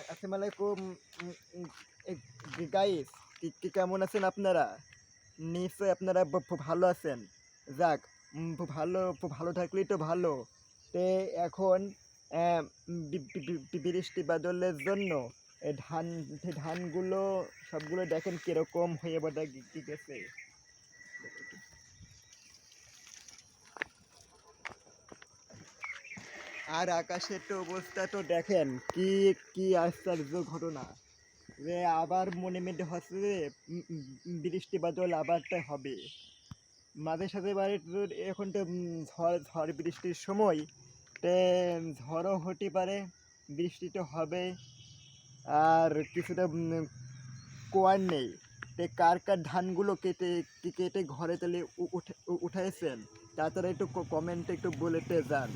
আসসালামু আলাইকুম গাইস কি কেমন আছেন আপনারা? নিশ্চয়ই আপনারা ভালো আছেন। যাক ভালো ভালো থাকলেই তো ভালো। তে এখন বৃষ্টি বাদলের জন্য ধান ধানগুলো সবগুলো দেখেন কীরকম হয়ে বোধ গেছে আর আকাশের তো অবস্থা তো দেখেন, কি কি আশ্চর্য ঘটনা। যে আবার মনে মেটে হচ্ছে যে বৃষ্টি বাদল আবারটা হবে। মাঝে সাথে বাড়ি এখন তো ঝড় ঝড় বৃষ্টির সময়, তে ঝড়ও হতে পারে, বৃষ্টি তো হবে। আর কিছুটা কোয়ার নেই। তে কার কার ধানগুলো কেটে কেটে ঘরে তেলে উঠাইছেন, তাড়াতাড়ি একটু কমেন্টে একটু বলেতে যান।